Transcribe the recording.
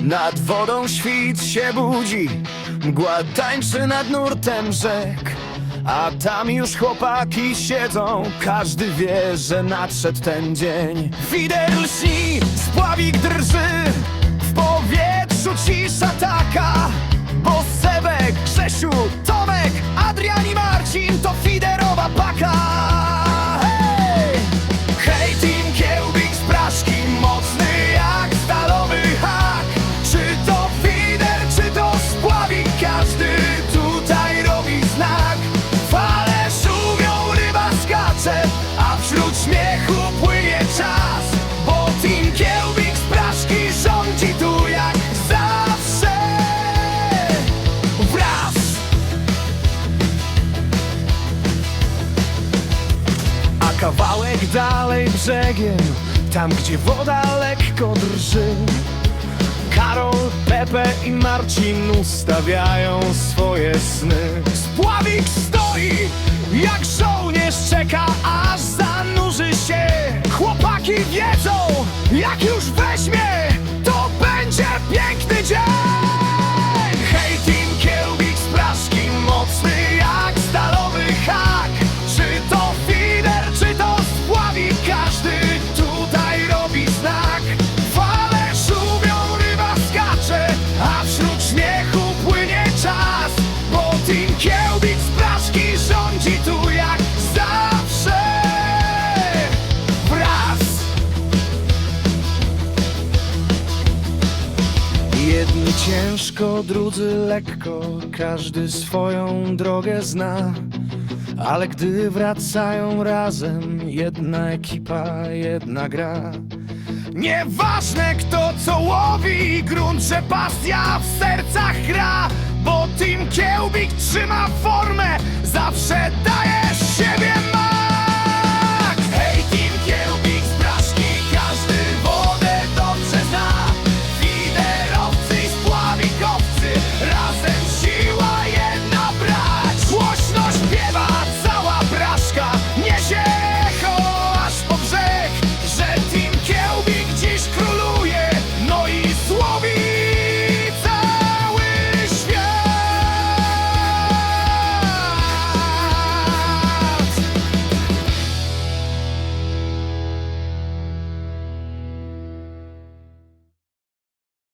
Nad wodą świt się budzi Mgła tańczy nad nurtem rzek. A tam już chłopaki siedzą Każdy wie, że nadszedł ten dzień. Wider spławik drży W powietrzu cisza kawałek dalej brzegiem Tam gdzie woda lekko drży. Karol, Pepe i Marcin ustawiają swoje Ciężko, drudzy lekko, każdy swoją drogę zna. Ale gdy wracają razem, jedna ekipa, jedna gra. Nieważne kto co łowi, grunt, że pasja w sercach gra. Bo Team Kiełbik trzyma formę, zawsze da